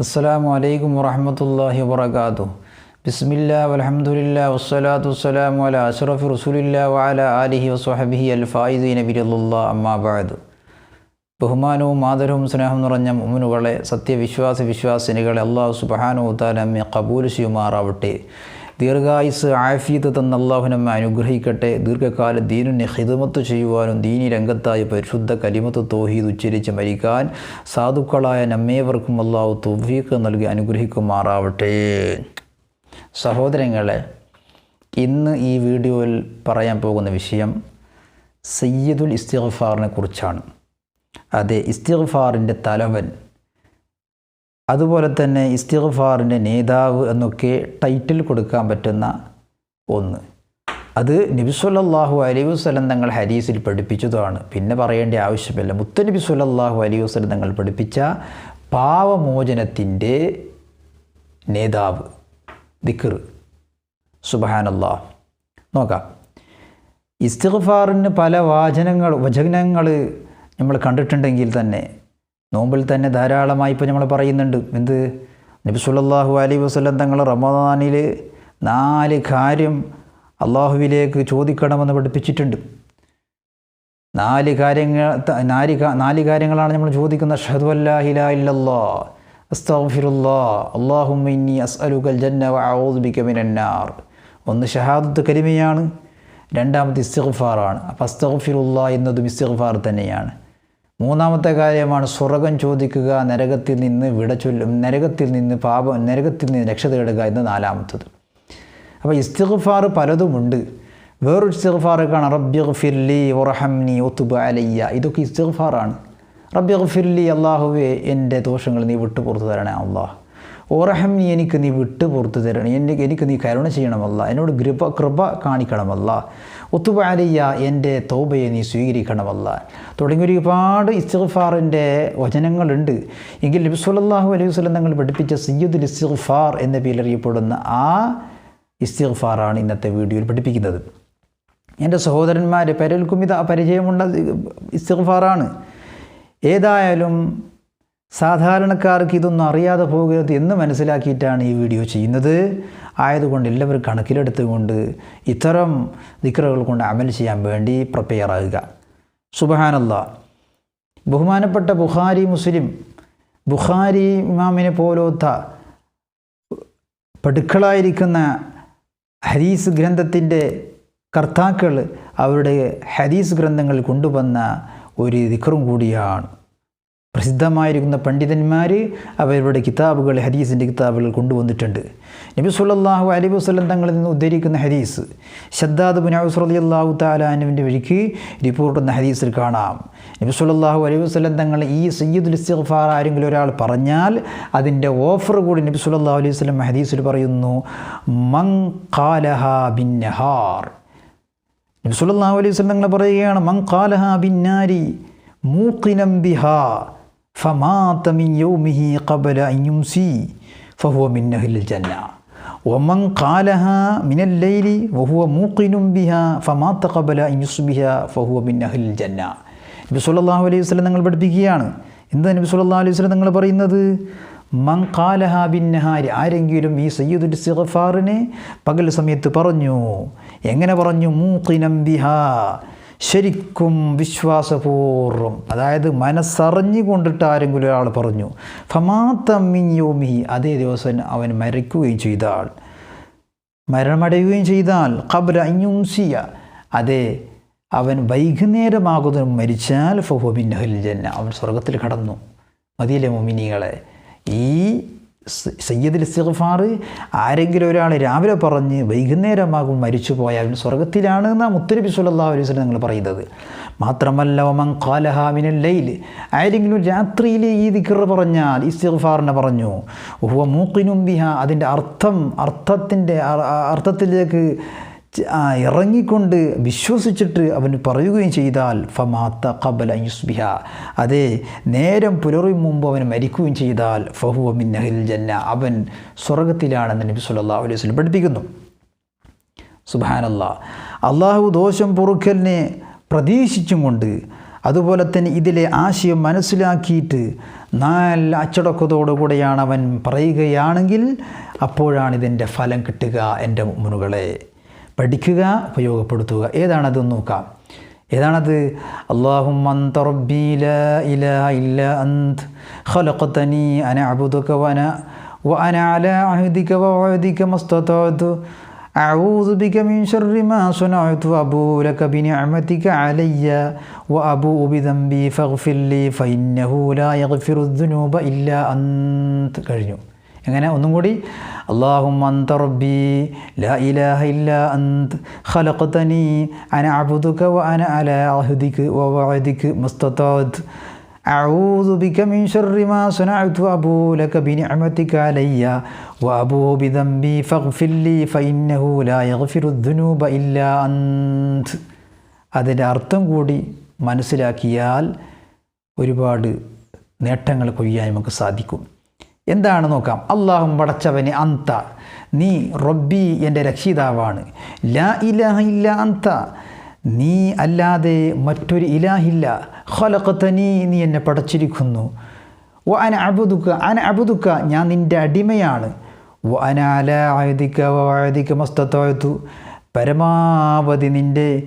അസ്സലാമു അലൈക്കും വറഹമത്തല്ലാഹി വാത്തു ബിസ്മില്ല വലഹമുല്ല വസ്സലാത്തു വസ്സലാമു വല അഷറഫ് റസൂലില്ല വാല ആലിഹി വസ്വഹബിഹി അൽ ഫായിദ് ബിരല്ലാ അമ്മാബാദ് ബഹുമാനവും ആദരവും സ്നേഹം നിറഞ്ഞ മുമ്മുനുകളെ സത്യവിശ്വാസ വിശ്വാസിനികളെ അള്ളാഹു സുബഹാനു താലമ്മെ കബൂൽ ചെയ്യുമാറാവട്ടെ. ദീർഘായുസ് ആഫിയത്ത് തന്ന അള്ളാഹുനമ്മ അനുഗ്രഹിക്കട്ടെ. ദീർഘകാല ദീനിനെ ഹിദമത്ത് ചെയ്യുവാനും ദീനി രംഗത്തായി പരിശുദ്ധ കലിമത്ത് തോഹീദ് ഉച്ചരിച്ച് മരിക്കാൻ സാധുക്കളായ നമ്മേവർക്കും അള്ളാഹു തൊവീക്ക് നൽകി അനുഗ്രഹിക്കുമാറാവട്ടെ. സഹോദരങ്ങളെ ഇന്ന് ഈ വീഡിയോയിൽ പറയാൻ പോകുന്ന വിഷയം സയ്യിദുൽ ഇസ്തിഗ്ഫാറിനെ കുറിച്ചാണ്. അതെ ഇസ്തിഗ്ഫാറിന്റെ തലവൻ അതുപോലെ തന്നെ ഇസ്തിഗ്ഫാറിന്റെ നേതാവ് എന്നൊക്കെ ടൈറ്റിൽ കൊടുക്കാൻ പറ്റുന്ന ഒന്ന്. അത് നബി സല്ലല്ലാഹു അലൈഹി വസല്ലം തങ്ങൾ ഹരീസിൽ പഠിപ്പിച്ചതാണ്. പിന്നെ പറയേണ്ട ആവശ്യമില്ല. മുത്തനബി സല്ലല്ലാഹു അലൈഹി വസ്ലം തങ്ങൾ പഠിപ്പിച്ച പാവമോചനത്തിന്റെ നേതാവ് ദിക്കർ സുബഹാനല്ലാ നോക്കാം. ഇസ്തിഗ്ഫാറിന് പല വാചനങ്ങൾ വചനങ്ങൾ നമ്മൾ കണ്ടിട്ടുണ്ടെങ്കിൽ തന്നെ നോമ്പിൽ തന്നെ ധാരാളമായി ഇപ്പോൾ നമ്മൾ പറയുന്നുണ്ട്. എന്ത്? നബിസുല്ലാഹു അലി വസ്ലം തങ്ങൾ റമദാനിൽ നാല് കാര്യം അള്ളാഹുവിലേക്ക് ചോദിക്കണമെന്ന് പഠിപ്പിച്ചിട്ടുണ്ട്. നാല് കാര്യങ്ങൾ നാല് നാല് കാര്യങ്ങളാണ് നമ്മൾ ചോദിക്കുന്നത്. ഷഹദ് അല്ലാഹില ഇല്ലല്ലാ അസ്തഗ്ഫിറുല്ലാ അല്ലാഹുമ്മ ഇന്നി അസ്അലുകൽ ജന്ന ഒന്ന് ഷഹാദത്ത് കരിമയാണ് രണ്ടാമത്തെ ഇസ്തിഗ്ഫാറാണ്. അപ്പോൾ അസ്തഗ്ഫിറുല്ലാ എന്നതും ഇസ്തിഗ്ഫാർ തന്നെയാണ്. മൂന്നാമത്തെ കാര്യമാണ് സ്വർഗം ചോദിക്കുക നരകത്തിൽ നിന്ന് വിട ചൊല്ലും നരകത്തിൽ നിന്ന് പാപം നരകത്തിൽ നിന്ന് രക്ഷ തേടുക എന്ന് നാലാമത്തത്. അപ്പോൾ ഇസ്തിഗ്ഫാർ പലതുമുണ്ട്. വേറൊരു ഇസ്തിഗ്ഫാർ കാണാം. റബ്ബി ഫിർലി ഉറഹംനി ഒത്തുബ അലയ്യ. ഇതൊക്കെ ഇസ്തിഗ്ഫാറാണ്. റബ്ബി ഫിർലി അള്ളാഹുവെ എന്റെ ദോഷങ്ങൾ നീ വിട്ടു പുറത്തു തരണേ അള്ളാഹ് ഓറഹം നീ എനിക്ക് നീ വിട്ടു പുറത്തു തരണം. എനിക്ക് എനിക്ക് നീ കരുണ ചെയ്യണമല്ല എന്നോട് കൃപ കൃപ കാണിക്കണമല്ല ഒത്തുപാലിയ എന്റെ തോബയെ നീ സ്വീകരിക്കണമല്ല. തുടങ്ങി ഒരുപാട് ഇസ്തിഗ്ഫാറിന്റെ വചനങ്ങളുണ്ട്. എങ്കിൽ നബി സല്ലല്ലാഹു അലൈഹി വസ്ലം തങ്ങൾ പഠിപ്പിച്ച സയ്യിദുൽ ഇസ്തിഗ്ഫാർ എന്ന പേരറിയപ്പെടുന്ന ആ ഇസ്തിഗ്ഫാറാണ് ഇന്നത്തെ വീഡിയോയിൽ പഠിപ്പിക്കുന്നത്. എന്റെ സഹോദരന്മാർ പരൽക്കും ഇത് പരിചയമുള്ള ഇസ്തിഗ്ഫാറാണ്. ഏതായാലും സാധാരണക്കാർക്ക് ഇതൊന്നും അറിയാതെ പോകരുത് എന്ന് മനസ്സിലാക്കിയിട്ടാണ് ഈ വീഡിയോ ചെയ്യുന്നത്. ആയതുകൊണ്ട് എല്ലാവരും കണക്കിലെടുത്തുകൊണ്ട് ഇത്തരം ദിക്റുകൾ കൊണ്ട് അമൽ ചെയ്യാൻ വേണ്ടി പ്രിപ്പയർ ആകുക സുബഹാനല്ല ബഹുമാനപ്പെട്ട ബുഖാരി മുസ്ലിം. ബുഖാരി ഇമാമിനെ പോലോത്ത പടുക്കളായിരിക്കുന്ന ഹദീസ് ഗ്രന്ഥത്തിന്റെ കർത്താക്കൾ അവരുടെ ഹദീസ് ഗ്രന്ഥങ്ങൾ കൊണ്ടുവന്ന ഒരു ദിക്റും കൂടിയാണ്. പ്രസിദ്ധമായിരിക്കുന്ന പണ്ഡിതന്മാർ അവരുടെ കിതാബുകൾ ഹദീസിന്റെ കിതാബുകൾ കൊണ്ടുവന്നിട്ടുണ്ട്. നബി സുല്ലാഹു അലൈഹി വസ്ലം തങ്ങളിൽ നിന്ന് ഉദ്ധരിക്കുന്ന ഹദീസ്. ഷദ്ദാദ് ബുൻ ഔസ് റലി അള്ളാഹു താലാനുവിന്റെ വഴിക്ക് റിപ്പോർട്ട് എന്ന ഹദീസിൽ കാണാം. നബി സുല്ലാഹു അലൈഹി വസ്ലം തങ്ങൾ ഈ സയ്യിദുൽ ഇസ്തിഗ്ഫാർ ആരെങ്കിലും ഒരാൾ പറഞ്ഞാൽ അതിന്റെ ഓഫർ കൂടി നബി സുല്ലാഹു അലൈഹി വസ്ലം ഹദീസിൽ പറയുന്നു മങ് കാലഹ ബിൻ ഹാർ നബി സുല്ലാഹു അലൈഹി വസ്ലം തങ്ങൾ പറയുകയാണ് മങ് കാലഹ ബിന്നാരി നാരി മൂക്കിനം ബിഹാ. فمات من يومه قبل أن يمسي فهو من أهل الجنة ومن قالها من الليل وهو موقن بها فمات قبل أن يصبح فهو من أهل الجنة നബി സല്ലല്ലാഹു അലൈഹി വസല്ലം നിങ്ങൾ പഠിപ്പിക്കുകയാണ് എന്താ നബി സല്ലല്ലാഹു അലൈഹി വസല്ലം നിങ്ങൾ പറയുന്നത് മൻ ഖാലഹ ബിൻ നഹാരി ആരെങ്കിലും ഈ സയ്യിദുൽ ഇസ്തിഗ്ഫാറിനെ പകൽ സമയത്ത് പറഞ്ഞു എങ്ങനെ പറഞ്ഞു മൂഖിനം ബിഹാ ശരിക്കും വിശ്വാസപൂർവം അതായത് മനസ്സറിഞ്ഞുകൊണ്ടിട്ട് ആരെങ്കിലും ഒരാൾ പറഞ്ഞു ഫമാത്തമ്മിയോമി അതേ ദിവസം അവൻ മരിക്കുകയും ചെയ്താൽ മരണമടയുകയും ചെയ്താൽ ഖബർ അഞ്ഞുംസിയ അതെ അവൻ വൈകുന്നേരമാകുന്നതും മരിച്ചാൽ ഫഹോബിൻ ഹലിജന്ന ജന്ന അവൻ സ്വർഗത്തിൽ കടന്നു. മതിയിലെ മൊമിനികളെ ഈ സയ്യദുൽ ഇസ്തിഗ്ഫാർ ആരെങ്കിലും ഒരാൾ രാവിലെ പറഞ്ഞ് വൈകുന്നേരമാകും മരിച്ചു പോയാൽ സ്വർഗത്തിലാണ് എന്നാണ് മുത്തരബി സല്ലല്ലാഹു അലൈഹി നിങ്ങൾ പറയുന്നത്. മാത്രമല്ല ഒമൻ ഖാലഹാമിനൽ ലൈൽ ആരെങ്കിലും രാത്രിയിൽ ഈ ദിക്ർ പറഞ്ഞാൽ ഇസ്തിഗ്ഫാറിനെ പറഞ്ഞു. ഹുവ മൂക്കിനും ബിഹ. അതിന്റെ അർത്ഥം അർത്ഥത്തിന്റെ അർത്ഥത്തിലേക്ക് ഇറങ്ങിക്കൊണ്ട് വിശ്വസിച്ചിട്ട് അവൻ പറയുകയും ചെയ്താൽ ഫമാത്ത കബല യുസ്ബിഹ. അതെ നേരം പുലറും മുമ്പ് അവൻ മരിക്കുകയും ചെയ്താൽ ഫഹുവ മിന്നഹിൽ ജന്ന. അവൻ സ്വർഗത്തിലാണെന്ന് നബി സുല്ലാ അലൈഹി വസ്ലം പഠിപ്പിക്കുന്നു. സുബാനല്ല അള്ളാഹു ദോഷം പൊറുക്കലിനെ പ്രതീക്ഷിച്ചും കൊണ്ട് അതുപോലെ തന്നെ ഇതിലെ ആശയം മനസ്സിലാക്കിയിട്ട് നല്ല അച്ചടക്കത്തോടുകൂടെയാണ് അവൻ പറയുകയാണെങ്കിൽ അപ്പോഴാണ് ഇതിന്റെ ഫലം കിട്ടുക എന്റെ മുനുകളെ പഠിക്കുക ഉപയോഗപ്പെടുത്തുക ഏതാണത് നോക്കാം ഏതാണത് അള്ളാഹും ഖലഖതനി അന അബുദുക വന وأنا على عهدك ووعدك ما استطعت أعوذ بك من شر ما صنعت وأبوء لك بنعمتك علي وأبوء بذنبي فاغفر لي فإنه لا يغفر الذنوب إلا أنت കഴിഞ്ഞു എങ്ങനെ ഒന്നും കൂടി اللهم أنت ربي لا إله إلا أنت خلقتني أنا عبدك وأنا على عهدك ووعدك ما استطعت أعوذ بك من شر ما صنعت وأبو لك بنعمتك علي وأبو بذنبي فاغفر لي فإنه لا يغفر الذنوب إلا أنت അതിൻ്റെ അർത്ഥം കൂടി മനസ്സിലാക്കിയാൽ ഒരുപാട് നേട്ടങ്ങൾ കൊയ്യാൻ നമുക്ക് സാധിക്കും എന്താണ് നോക്കാം? അള്ളാഹും പടച്ചവന് അന്ത. നീ റബ്ബി എന്റെ രക്ഷിതാവാണ്. ലാ ഇലാഹ ഇല്ല അന്ത. നീ അല്ലാതെ മറ്റൊരു ഇലാഹില്ല. ഖലഖത്തനി നീ എന്നെ പടച്ചിരിക്കുന്നു. ഓ അന അബുദുക്ക അന അബുദുക്ക ഞാൻ നിന്റെ അടിമയാണ്. ഓ അന അല ആയുധിക്ക വായുധിക്ക മസ്തത്തു പരമാവധി നിന്റെ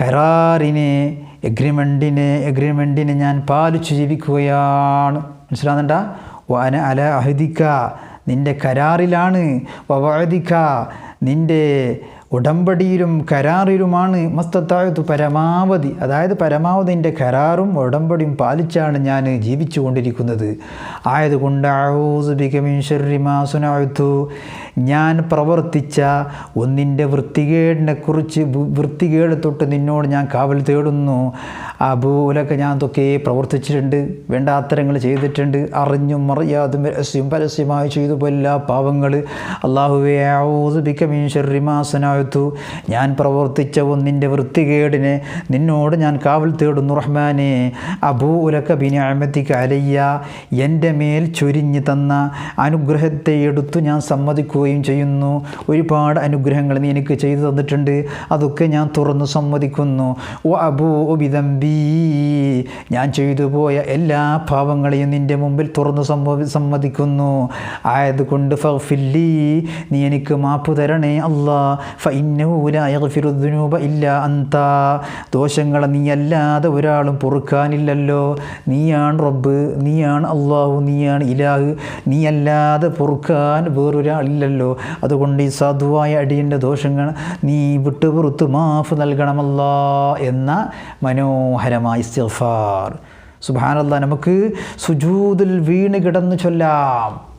കരാറിനെ എഗ്രിമെന്റിനെ എഗ്രിമെന്റിനെ ഞാൻ പാലിച്ചു ജീവിക്കുകയാണ്. മനസ്സിലാകുന്നുണ്ട വന അല അഹദിക്ക. നിന്റെ കരാറിലാണ്. വവാദിക്ക നിന്റെ ഉടമ്പടിയിലും കരാറിലുമാണ് മസ്തത്തായത്തു പരമാവധി അതായത് പരമാവധി എന്റെ കരാറും ഉടമ്പടിയും പാലിച്ചാണ് ഞാൻ ജീവിച്ചു കൊണ്ടിരിക്കുന്നത് ആയതുകൊണ്ട് ആഊസുബിക്കമിൻഷറിമാസുനാഴ്ത്തു ഞാൻ പ്രവർത്തിച്ച ഒന്നിന്റെ വൃത്തികേടിനെക്കുറിച്ച് വൃത്തികേട് തൊട്ട് നിന്നോട് ഞാൻ കാവൽ തേടുന്നു. അപോലൊക്കെ ഞാൻ തൊക്കെ പ്രവർത്തിച്ചിട്ടുണ്ട് വേണ്ടാത്തരങ്ങൾ ചെയ്തിട്ടുണ്ട് അറിഞ്ഞും അറിയാതും രഹസ്യം പരസ്യമായി ചെയ്തു എല്ലാ പാവങ്ങൾ. അള്ളാഹുവെ ആഊസുബിക്കമിൻഷറിമാസുനാഴ്ത്തു ഞാൻ പ്രവർത്തിച്ച ഒന്നിന്റെ വൃത്തികേടിന് നിന്നോട് ഞാൻ കാവൽ തേടുന്നു റഹ്മാനെ. അബൂ ഉലക്ക ബിനാമത്തിക്ക് അലയ്യ എന്റെ മേൽ ചൊരിഞ്ഞ് തന്ന അനുഗ്രഹത്തെ എടുത്തു ഞാൻ സമ്മതിക്കുകയും ചെയ്യുന്നു. ഒരുപാട് അനുഗ്രഹങ്ങൾ നീ എനിക്ക് ചെയ്തു തന്നിട്ടുണ്ട് അതൊക്കെ ഞാൻ തുറന്നു സമ്മതിക്കുന്നു. ഓ അബൂ ബിദംബി ഞാൻ ചെയ്തു പോയ എല്ലാ പാവങ്ങളെയും നിന്റെ മുമ്പിൽ തുറന്നു സമ്മതി സമ്മതിക്കുന്നു. ആയതുകൊണ്ട് ഫില്ലി നീ എനിക്ക് മാപ്പ് തരണേ അല്ലാ ഫൈനൂല ഇല്ല അന്ത ദോഷങ്ങളെ നീ അല്ലാതെ ഒരാളും പൊറുക്കാനില്ലല്ലോ. നീയാണ് റബ്ബ് നീയാണ് അള്ളാഹു നീയാണ് ഇലാഹ്. നീ അല്ലാതെ പൊറുക്കാൻ വേറൊരാളില്ലല്ലോ. അതുകൊണ്ട് ഈ സാധുവായ അടിയന്റെ ദോഷങ്ങൾ നീ വിട്ടുപുറത്ത് മാഫ് നൽകണമല്ല എന്ന മനോഹരമായ ഇസ്തിഗ്ഫാർ. സുബാനല്ല നമുക്ക് സുജൂതിൽ വീണ് കിടന്ന് ചൊല്ലാം.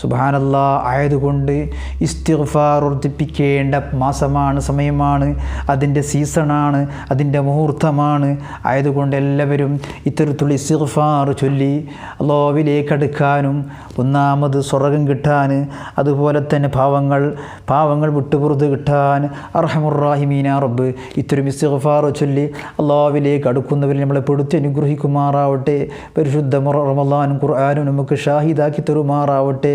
സുബാനല്ല ആയതുകൊണ്ട് ഇസ്തിഗ്ഫാർ വർദ്ധിപ്പിക്കേണ്ട മാസമാണ് സമയമാണ് അതിന്റെ സീസണാണ് അതിന്റെ മുഹൂർത്തമാണ്. ആയതുകൊണ്ട് എല്ലാവരും ഇത്തരത്തിലുള്ള ഇസ്തിഗ്ഫാർ ചൊല്ലി അള്ളാവിലേക്ക് അടുക്കാനും ഒന്നാമത് സ്വർഗം കിട്ടാൻ അതുപോലെ തന്നെ പാവങ്ങൾ പാവങ്ങൾ വിട്ടുപുറത്ത് കിട്ടാൻ അർഹമുറാഹിമീന റബ്ബ്. ഇത്തരം ഇസ്തിഗ്ഫാർ ചൊല്ലി അള്ളാവിലേക്ക് അടുക്കുന്നവരെ നമ്മളെ പെടുത്തി അനുഗ്രഹിക്കുമാറാവട്ടെ. പരിശുദ്ധ റമലാനും ഖുർആാനും നമുക്ക് ഷാഹിദാക്കി തരുമാറാവട്ടെ.